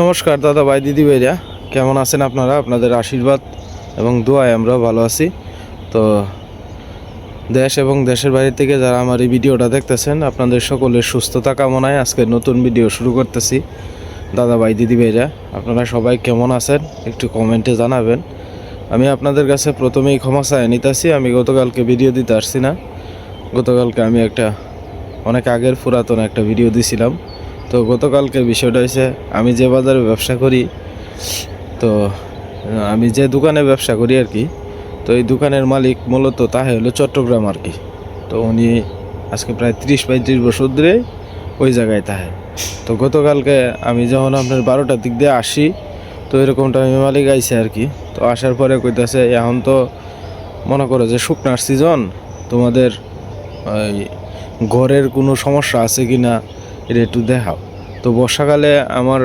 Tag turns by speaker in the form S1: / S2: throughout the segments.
S1: নমস্কার দাদা ভাই, দিদি ভাইরা। কেমন আছেন আপনারা? আপনাদের আশীর্বাদ এবং দোয়ায় আমরা ভালো আছি। তো দেশ এবং দেশের বাইরে থেকে যারা আমার এই ভিডিওটা দেখতেছেন, আপনাদের সকলের সুস্থতা কামনায় আজকে নতুন ভিডিও শুরু করতেছি। দাদা ভাই, দিদি ভাইরা, আপনারা সবাই কেমন আছেন? একটু কমেন্টে জানাবেন। আমি আপনাদের কাছে প্রথমেই ক্ষমা চাই নিতেছি। আমি গতকালকে ভিডিও দিতে আসছি না। গতকালকে আমি একটা অনেক আগের পুরাতন একটা ভিডিও দিছিলাম। তো গতকালকে বিষয়টা হয়েছে আমি যে বাজারে ব্যবসা করি, তো, আমি যে দোকানে ব্যবসা করি আর কি, তো এই দোকানের মালিক মূলত তাহে হলো চট্টগ্রাম আর কি। তো উনি আজকে প্রায় তিরিশ পঁয়ত্রিশ বছর ধরে ওই জায়গায় তাহে। তো গতকালকে আমি যখন আপনার বারোটার দিক দিয়ে আসি, তো এরকমটা আমি মালিক আইছে আর কি। তো আসার পরে কইতাছে, এখন তো মনে করো যে শুকনার সিজন তোমাদের ওই ঘরের কোনো সমস্যা আছে কি না এটা একটু দেখাও। তো বর্ষাকালে আমার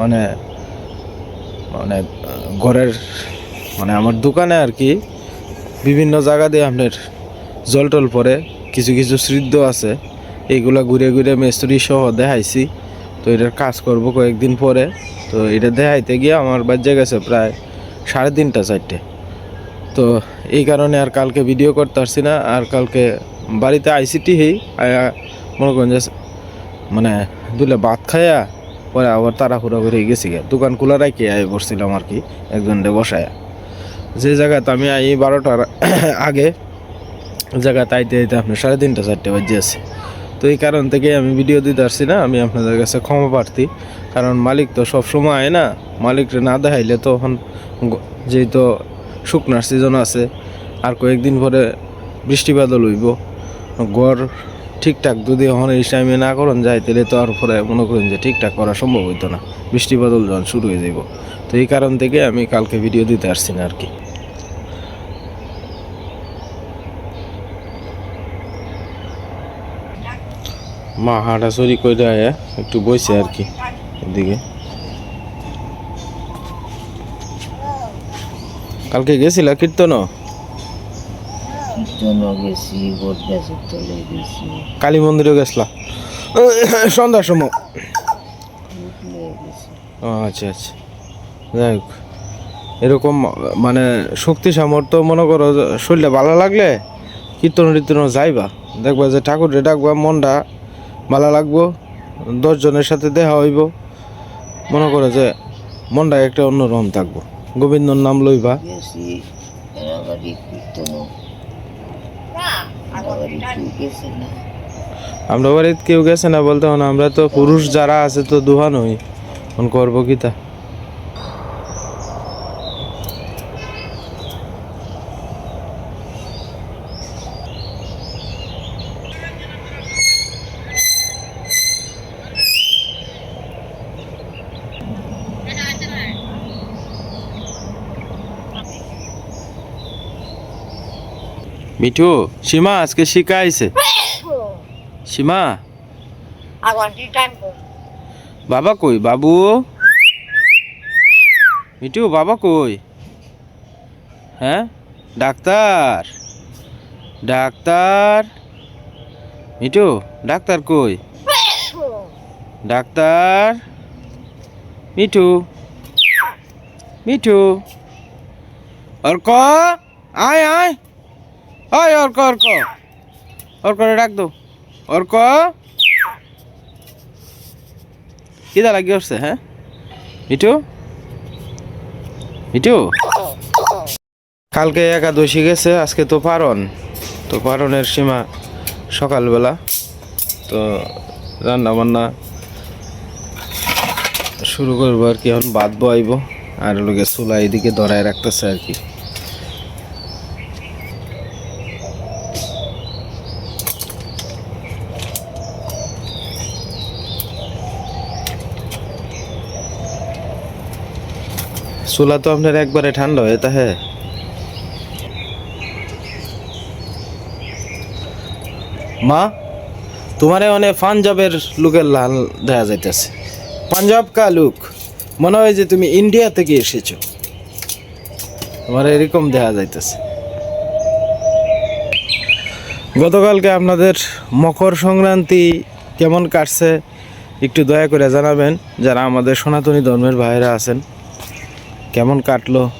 S1: মানে মানে ঘরের মানে আমার দোকানে আর কি বিভিন্ন জায়গা দিয়ে আপনার জল টল পরে কিছু কিছু সিদ্ধ আছে এইগুলা ঘুরে ঘুরে মিস্ত্রি সহ দেখাইছি। তো এটার কাজ করব কয়েকদিন পরে। তো এটা দেখাইতে গিয়ে আমার বাজে গেছে প্রায় সাড়ে তিনটা, চারটে। তো এই কারণে আর কালকে ভিডিও করতে পারছি না। আর কালকে বাড়িতে আইসিটি হেই মনে করেন যে মানে দুলে ভাত খায়া পরে আবার তাড়াহুড়া করে গেছি গে দোকান খোলা রাখি আই বসছিলাম আর কি একজনরে বসায়া। যে জায়গাতে আমি আই বারোটার আগে জায়গাতে আইতে আইতে আপনার সাড়ে তিনটা, চারটে বাজে আছে। তো এই কারণ থেকে আমি ভিডিও দিতে পারছি না, আমি আপনাদের কাছে ক্ষমা প্রার্থী। কারণ মালিক তো সব সময় আয় না মালিকরে না দেখাইলে তখন যেহেতু শুকনার সিজন আছে, আর কয়েকদিন পরে বৃষ্টি বাদল হইব গড় ঠিকঠাক যদি এখন এই টাইমে না করেন যায় তাহলে তো আর পরে মনে করেন যে ঠিকঠাক করা সম্ভব হইতো না। বৃষ্টি বাদল যখন শুরু হয়ে যাব তো এই কারণ থেকে আমি কালকে ভিডিও দিতে আসছি না আর কি। মা হাঁটা চুরি করে একটু বইছে আর কি, এদিকে। কালকে গেছিলা কীর্তন
S2: কীর্তনও গেছি বোট গাছের তলে গেছি।
S1: কালী মন্দিরে গেছলা? সন্ধ্যার সময়। আচ্ছা আচ্ছা। যাই হোক। এরকম মানে শক্তি সামর্থ্য মনে করো শরীরে ভালো লাগলে কীর্তন টীর্তন যাইবা। দেখবা যে ঠাকুরে ডাকবা মনটা ভালো লাগবো দশজনের সাথে দেখা হইব। মনে করো যে মনটা একটা অন্যরকম থাকব। গোবিন্দর নাম লইবা
S2: গেছি এরাবাড়ি কীর্তনও এরাবাড়ি কেউ গেছে না
S1: আমরা বাড়িতে কেউ গেছে না বলতে আমরা তো পুরুষ যারা আছে তো দুহান হই। করব কি তা? মিঠু সীমা আজকে শিখা আইছে। সীমা? বাবা কই? বাবু? মিঠু বাবা কই? হ্যাঁ? ডাক্তার? ডাক্তার? মিঠু ডাক্তার কই? ডাক্তার? মিঠু? মিঠু? অর্ক আয় আয়। আয় অর্ক অর্ক। ডাক দো। অর্ক। কিদা লাগি উঠছে হ্যাঁ? কালকে একাদশী গেছে, আজকে তো পারন তো পারনের সীমা সকালবেলা। তো রান্না বান্না শুরু করব আর কি, এখন বাদ বইব আর লোকে চুলা এদিকে ধরায় রাখতেছে আর কি। চুলা তো আপনার একবারে ঠান্ডা হয়ে তাহে মা, তোমারে অনেক পাঞ্জাবের লুকের লাল দেখা যাইতেছে। পাঞ্জাব কা লুক? মনে হয় যে তুমি ইন্ডিয়া থেকে এসেছ। তোমার এরকম দেখা যাইতেছে। গতকালকে আপনাদের মকর সংক্রান্তি কেমন কাটছে, একটু দয়া করে জানাবেন, যারা আমাদের সনাতনী ধর্মের ভাইয়েরা আছেন। কেমন কাটলো?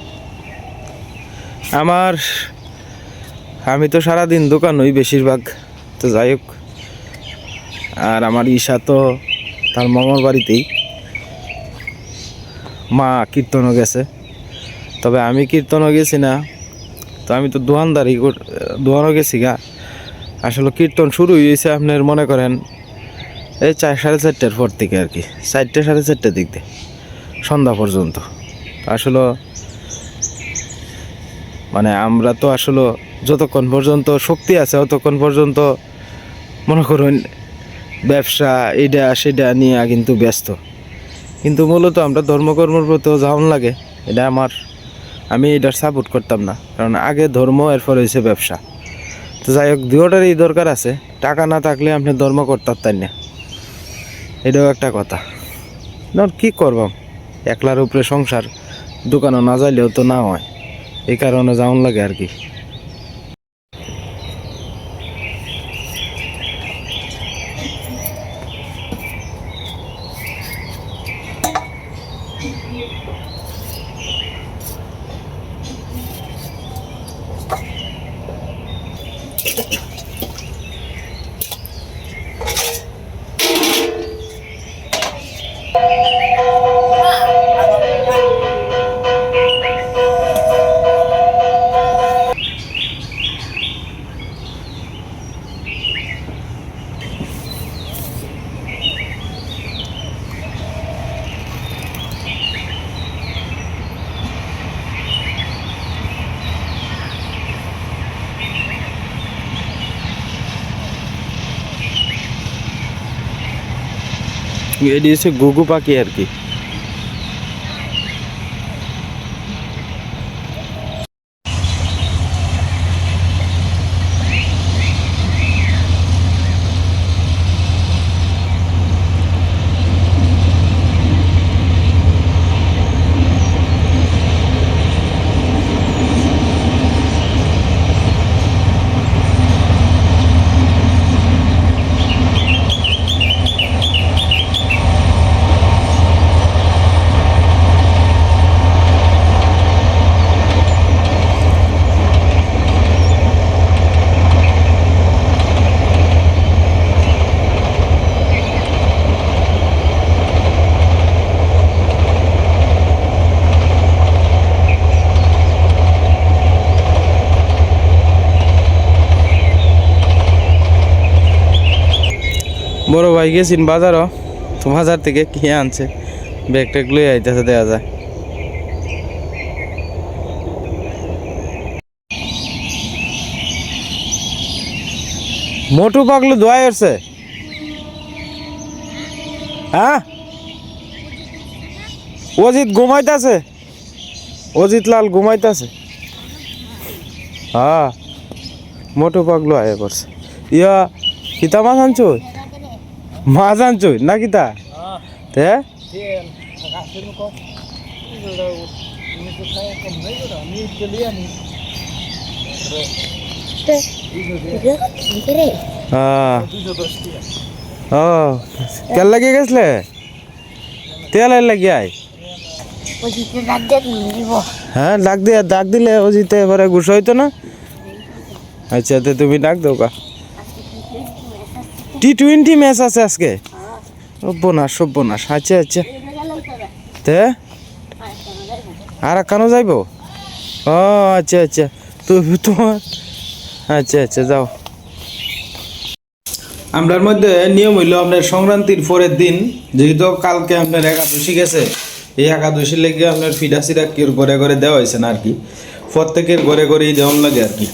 S1: আমার, আমি তো সারাদিন দোকান হই বেশিরভাগ, তো যাই হোক। আর আমার ঈশা তো তার মামার বাড়িতেই। মা কীর্তনও গেছে। তবে আমি কীর্তনও গেছি না, তো আমি তো দোয়ানদারি কর- দোয়ানও গেছি গা। আসলে কীর্তন শুরু হয়েছে আপনার মনে করেন, এই চার সাড়ে চারটার পর থেকে আর কি, চারটে সাড়ে চারটার দিক দিয়ে, সন্ধ্যা পর্যন্ত। আসলে মানে আমরা তো আসলে যতক্ষণ পর্যন্ত শক্তি আছে ততক্ষণ পর্যন্ত মনে করুন ব্যবসা এটা সেটা নিয়ে কিন্তু ব্যস্ত। কিন্তু মূলত আমরা ধর্মকর্মের প্রতিও যাওয়ান লাগে, এটা আমার, আমি এটার সাপোর্ট করতাম না। কারণ আগে ধর্ম, এরপর হয়েছে ব্যবসা। তো যাই হোক দুটোটারই দরকার আছে। টাকা না থাকলে আপনি ধর্ম করতে তাই না। এটাও একটা কথা। না, কি করবাম একলার উপরে সংসার। দোকানও না যাইলেও তো না হয়। এই কারণে যাওয়ান লাগে আর কি। এটি হচ্ছে গুগু পাখি আর কি। বড় ভাই গেছিন বাজারও, তো বাজার থেকে কি আনছে? ব্যাগ ট্যাগ লই আইতেছে দেওয়া যায় মোটু পাগলু দোয়াই আসছে হ্যাঁ? অজিত ঘুমাইতেছে? অজিত লাল ঘুমাইতেছে? হ্যাঁ। মোটু পাগলু আয় করছে। ইয়া কিতা মাছ আনছো? মাছ আনছো না কিতা তে? হ্যাঁ। ও কেল লাগিয়ে গেছলে? তেল লাগিয়ে আয়। হ্যাঁ ডাক দিয়ে ডাক দিলে ও জিতে এবারে গুছ হইতো না? আচ্ছা তো তুমি ডাক দাও কা টি টোয়েন্টি ম্যাচ আছে আজকে? সব্যনাশ সব্যনাশ আচ্ছা আচ্ছা। তে? আর কেন যাইব? ও আচ্ছা আচ্ছা। তো তোমার আচ্ছা আচ্ছা যাও। আমরার মধ্যে নিয়ম হইল আপনার সংক্রান্তির পরের দিন, যেহেতু কালকে আপনার একাদশী গেছে, এই একাদশীর লেগে আপনার ফিডা সিরা কেউ ঘরে ঘরে দেওয়া হয়েছে না আর কি। প্রত্যেকের ঘরে ঘরেই দেওয়ার লাগে আর কি।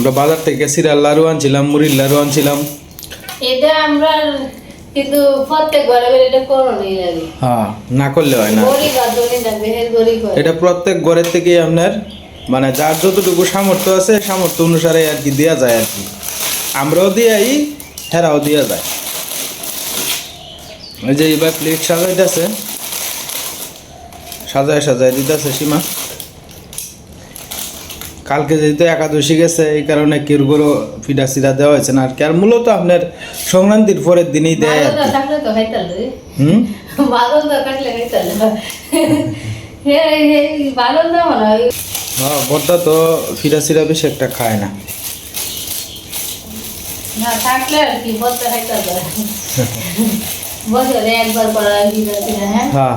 S1: আমরা বাজার থেকে সিরার লাড়ু আনছিলাম মুড়ির লাড়ু আনছিলাম।
S3: এটা আমরা কিন্তু প্রত্যেক ঘরে ঘরে এটা করণীয় লাগে
S1: হ্যাঁ না করলে হয় না। এটা প্রত্যেক ঘরের থেকেই আপনার মানে যার যতটুকু সামর্থ্য আছে সামর্থ্য অনুসারে আর কি দেওয়া যায় আর কি। আমরাও দিয়াই হেরাও দেওয়া যায়। ওই যে এবার প্লেট সাজাইতেছে। সাজায় সাজায় দিতেছে সীমা। কালকে যেহেতু একাদশী গেছে এই কারণে কিরগুলো ফিডা সিডা দেওয়া হয়েছে না আর কি। আর মূলত আপনার সংক্রান্তির পরের দিনই দেয় আর কি। হুম?
S3: তো হয়।
S1: হ্যাঁ ফিরা সিরা বেশি একটা খায় না।
S3: না থাকলে আর কি বলতে খাইতালে বছরে একবার করা ভিজা ছিল হ্যাঁ
S1: হ্যাঁ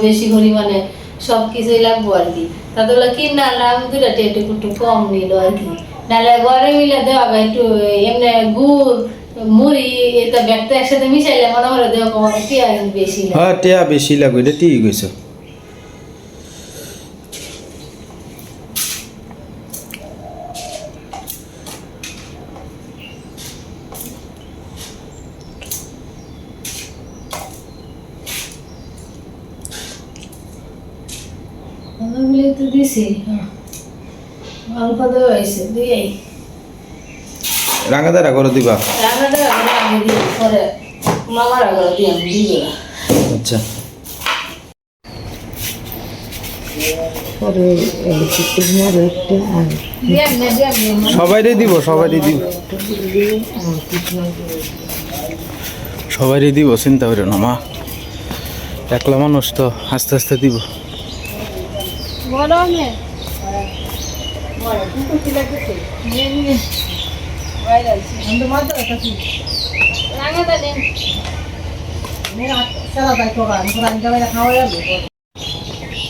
S3: বেশি লাগবো আর কি দুটা একটু একটু কম আর কি নাহলে ঘরে দেওয়া একটু এমনি গুড় মুড়ি এটা ব্যাগটা একসাথে মিশাইলে মনে হয় দেওয়া
S1: টিয়া বেশি লাগবে ঠিক হয়েছে
S3: অনেকগুলি তো দিছি। হ্যাঁ। অল্প দেওয়া হয়েছে দিয়েই
S1: রাঙাদারা করে দিবা।
S3: আগে দিই পরে মামারা দিই আমি দিই
S1: আচ্ছা। সবাইরই দিব সবাইরই দিব। সবাইরই দিব চিন্তা করো না মা। একলা মানুষ তো আস্তে আস্তে দিব।
S3: গরমে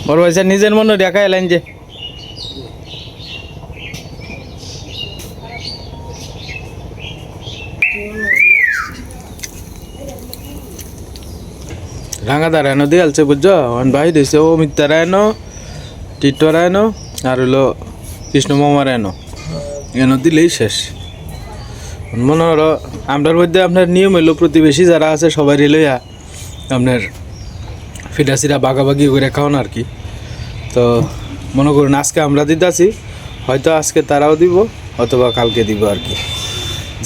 S1: বড় ভাই নিজের মনে দেখা এলেন যে। রাঙাদার এনো দিয়ালছে বুঝছ? অন ভাই দিছে, ও মিত্তারা এনো টিটরা এনো আর হলো কৃষ্ণ মামার এনো দিলেই শেষ। মনে হলো আমরার মধ্যে আপনার নিয়ম হইল প্রতিবেশী যারা আছে সবাই লইয়া আপনার ফিডাসিরা বাগাবাগি করে খাওয়ান আর কি। তো মনে করুন আজকে আমরা দিতেছি, হয়তো আজকে তারাও দিব অথবা কালকে দিব আর কি।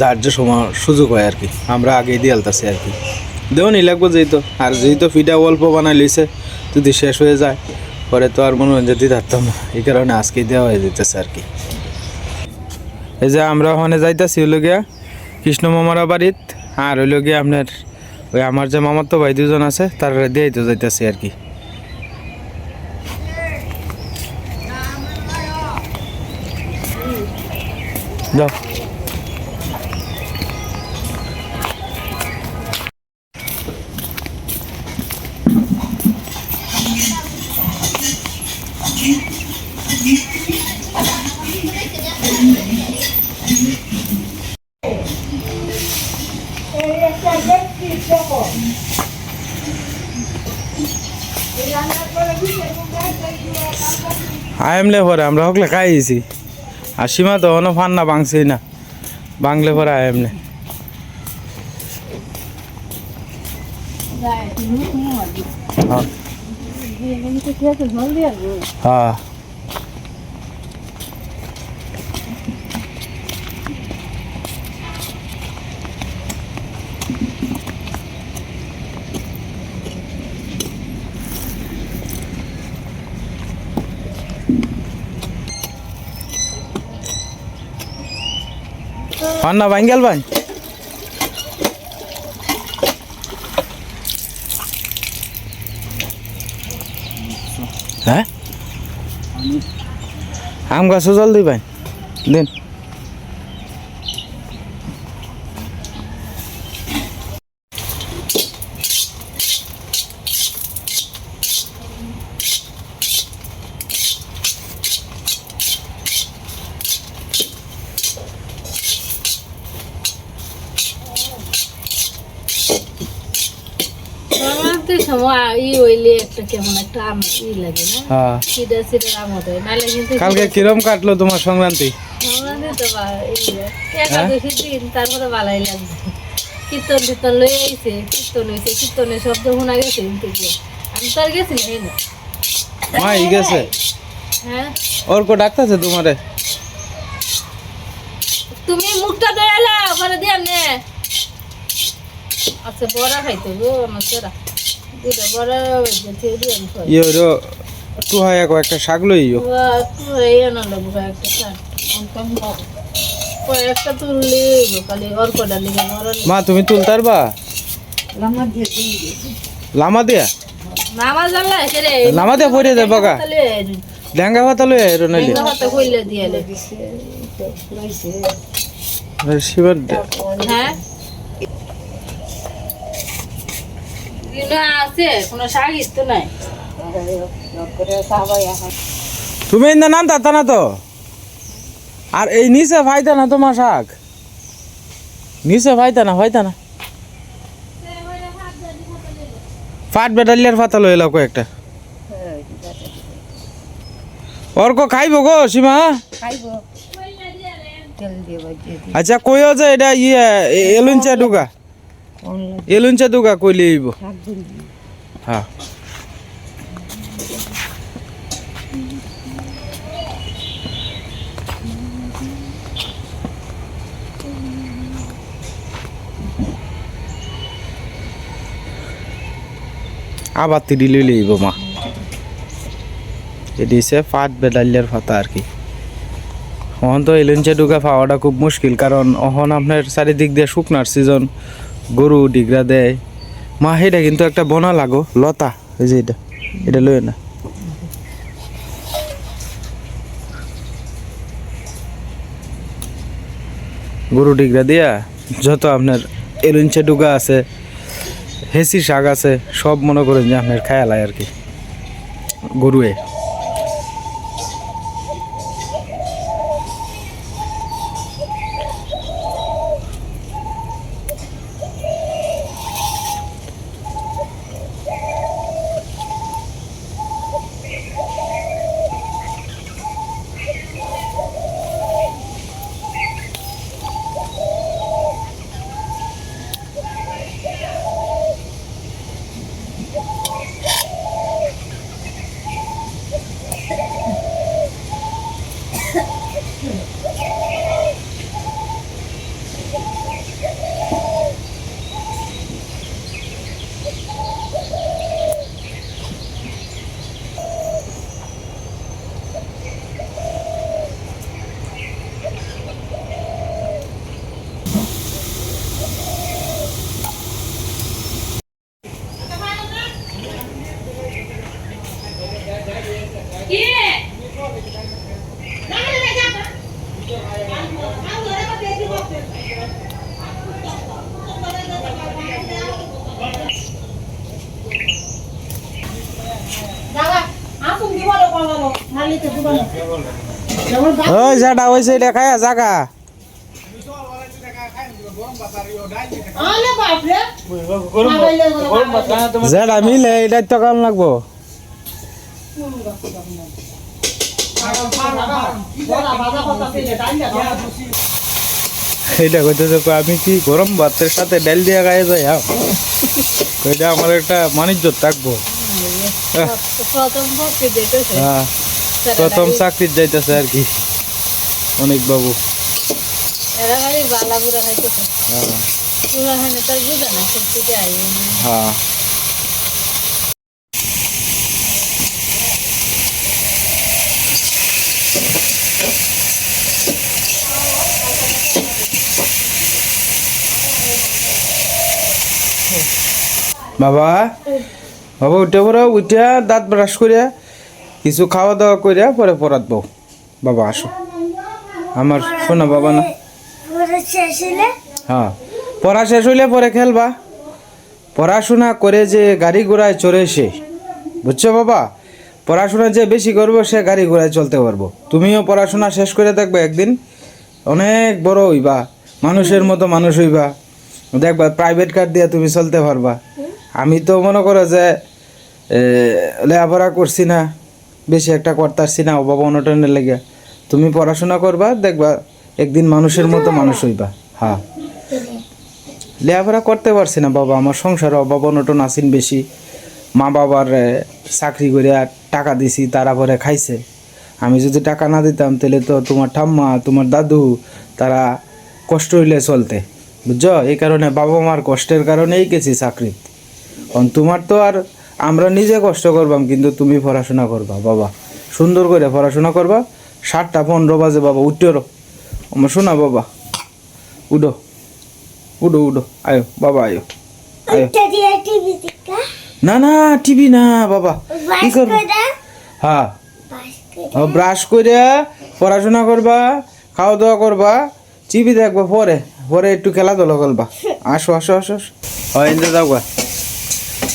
S1: যার যে সময় সুযোগ হয় আর কি। আমরা আগেই দিয়ে আলতাছি আর কি। দেও নি লাগবো যেহেতু। আর যেহেতু ফিডা অল্প বানাই লইছে, যদি শেষ হয়ে যায় পরে তো আর যে দিতে পারতাম না। এই কারণে আজকেই দেওয়া হয়ে যেতেছে আর কি। এই যে আমরা ওখানে যাইতাছি হইল গিয়া কৃষ্ণ মামারা বাড়িত, আর হইল গিয়া আপনার ওই আমার যে মামার তো ভাই দুজন আছে, তার দিয়ে তো যাইতাছি আর কি। যাও। আয়ামলে পরে আমরা হকলে খাইছি আর সীমা তো অন ফান না বাংছি না। বাংলে পরে আয়ামলে হ্যাঁ। ফান্না ভাঙ্গেল ভাই। হ্যাঁ? আম গাছও জল দিবেন দিন।
S3: আমাদের সময় ই হইলে একটা কেমন একটা আম ই লাগে না?
S1: হ্যাঁ।
S3: আম হয় কিন্তু
S1: কালকে কিরম কাটলো তোমার সংক্রান্তি?
S3: আমাদের তো বা- এই দিন তারপরে ভালাই লাগবে কীর্তন টীর্তন লই আইছে কীর্তন হয়েছে কীর্তনের শব্দ শোনা গেছে থেকে। আমি তো আর গেছি না না।
S1: মা ই গেছে?
S3: হ্যাঁ।
S1: ওর কো ডাকতেছে তোমারে?
S3: তুমি মুখটা এলা ওখানে দিয়ে নে। আচ্ছা বড়া খাইতে গো আমার সেরা। দুটা বড়া যেতে দিয়ে খাই
S1: ইয়ে হয় একটা শাক লইও।
S3: এই না লাগবে একটা শাক। অন্তম একটা তুললে অর্কটা
S1: মা তুমি তুলতার বা
S2: লামা দিয়ে
S1: লামা দিয়া?
S3: জানলা সেরে
S1: লামা দিয়া পড়ে যাবে গা লেহেঙ্গা পাতা লই আইরো নাইলে
S3: কইলে দিয়ে লে।
S2: তো।
S1: শিবার
S3: হ্যাঁ দিনা আছে কোনো তো নাই।
S1: তুমি ইন্দা নাম তাতা না তো? আর এই নিচে ফাইতা না তোমার শাক? নিচে ফাইতা না ফাইতা না। ফাট বেটালিয়ার ফাতা লই এলাও কয়েকটা। অর্ক খাইব গো সীমা? আচ্ছা কইও যে এটা ইয়ে এলুঞ্চা
S2: অনলাইন
S1: এলুঞ্চা ডুগা কইলে আইব? হ্যাঁ। আবার তিরি লই লইব মা। এটি হচ্ছে ফাট বেডালিয়ার ফাতা আর কি। অহন তো এলুঞ্চা ডুগা পাওয়াটা খুব মুশকিল কারণ অহন আপনার চারিদিক দিয়ে শুকনার সিজন গরু ডিগরা দেয়। মা এটা কিন্তু একটা বনা লাগো। লতা, এই যে এটা। এটা লই না গরু ডিগরা দিয়া যত আপনার এলুঞ্চে ডুগা আছে হেসি শাক আছে, সব মনে করেন যে আপনার খায়ালায় আর কি। গরুয়ে। ওই যাটা হয়েছে এটা খায়া জাগা। যেটা মিলে এটাই তো কাম লাগবো। এটা কইতেছে কই, আমি কি গরম ভাতের সাথে ডাল দিয়া গায়ে যাই হ্যাঁ? এটা আমার একটা বাণিজ্য থাকব। হ্যাঁ। প্রথম চাকরির যাইতেছে আর কি। অনেক বাবু। হ্যাঁ।
S3: হ্যাঁ।
S1: বাবা? বাবা উঠে পড়ো উঠে দাঁত ব্রাশ করিয়া। কিছু খাওয়া দাওয়া করিয়া পরে পড়াত বউ। বাবা আসো। আমার শোনা বাবা না। হ্যাঁ। পড়া শেষ হইলে পরে খেলবা। পড়াশোনা করে যে গাড়ি ঘোড়ায় চড়ে সে। বুঝছ বাবা? পড়াশোনা যে বেশি করব সে গাড়ি ঘোড়ায় চলতে পারব। তুমিও পড়াশোনা শেষ করে থাকবে একদিন। অনেক বড় হইবা। মানুষের মতো মানুষ হইবা। দেখবা প্রাইভেট কার দিয়ে তুমি চলতে পারবা। আমি তো মনে করো যে লেখাপড়া করছি না। বেশি একটা করতারছি না অভাব অনটনের লেগে। তুমি পড়াশোনা করবা দেখবা একদিন মানুষের মতো মানুষ হইবা। হ্যাঁ। লেখাপড়া করতে পারছি না বাবা। আমার সংসারে অভাব অনটন আসিন বেশি। মা বাবার চাকরি করে আর টাকা দিছি তারা পরে খাইছে। আমি যদি টাকা না দিতাম তাহলে তো তোমার ঠাম্মা তোমার দাদু তারা কষ্ট হইলে চলতে। বুঝছ? এই কারণে বাবা মার কষ্টের কারণেই গেছি চাকরি কারণ তোমার তো আর আমরা নিজে কষ্ট করবাম কিন্তু তুমি পড়াশোনা করবা বাবা। সুন্দর করে পড়াশোনা করবা। সাতটা পনেরো বাজে বাবা উঠতে রো আমার শোনা বাবা। উডো উডো উডো আয়ো বাবা আয়ো। আয়ো। না না টিভি না বাবা। কি করব? হ্যাঁ। ব্রাশ করে? পড়াশোনা করবা খাওয়া দাওয়া করবা টিভি দেখবা পরে পরে একটু খেলাধুলা করবা। আসো আসো আসো আসো। হয় যাও গা।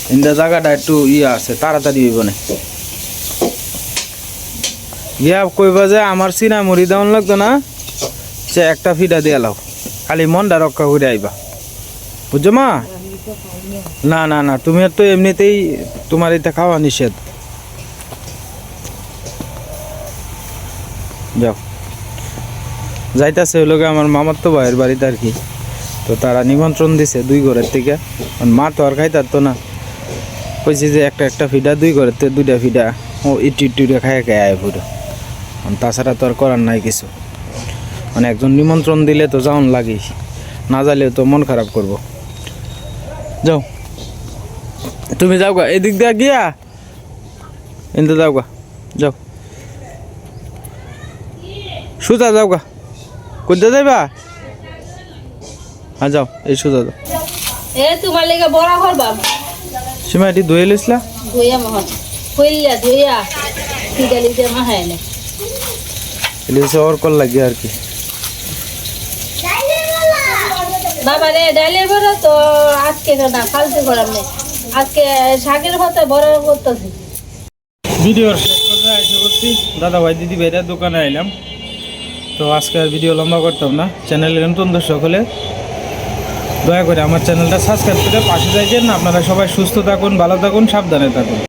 S1: ইন্দা জায়গাটা একটু ইয়ে আছে তাড়াতাড়ি হইব না গিয়া কইবা যে আমার চিনা মুড়ি দেওয়ান লাগতো না সে একটা ফিডা দিয়ে লাও খালি মনটা রক্ষা করে আইবা বুঝছ মা না না না তুমি তো এমনিতেই তোমার এটা খাওয়া নিষেধ যাও যাইতাছে গিয়ে আমার মামার তো ভাইয়ের বাড়িতে আর কি তো তারা নিমন্ত্রণ দিছে দুই ঘরের থেকে মা তো আর খাইতার তো না কইছে যে একটা একটা ফিডা, দুই ঘরের থেকে দুইটা ফিডা। ও ইটু ইটু খায় খায়, আয় পুরো। তাছাড়া তো আর করার নাই কিছু। মানে একজন নিমন্ত্রণ দিলে তো যাওন লাগেই। না যাইলে তো মন খারাপ করব। যাও। তুমি যাও গা, এদিক দিয়ে গিয়া। এনতে যাও গা, যাও। সুতা যাও গা। কোথায় যাইবা? হ্যাঁ যাও, এই সুতা যাও।
S3: এ, তোমার লেগে বড় করবা
S1: সীমা এটি ধুয়ে লিসলা?
S3: ধুইয়া মহন কইলা ধুইয়া ফিডালি দিয়ে মাহায় না।
S1: এটি হচ্ছে ওর কল লাগে আর কি।
S3: বাবা রে ডালের বড় তো আজকে না ফালতু করার নেই আজকে শাকের ভাতে বড় করতেছি।
S1: ভিডিওর শেষ পর্যায়ে এসে করছি। দাদা ভাই দিদি ভাইরা দোকানে আইলাম। তো আজকে আর ভিডিও লম্বা করতাম না। চ্যানেলের নতুন দর্শক হলে দয়া করে আমার চ্যানেলটা সাবস্ক্রাইব করে পাশে যাইছেন আপনারা সবাই সুস্থ থাকুন, ভালো থাকুন, সাবধানে থাকুন।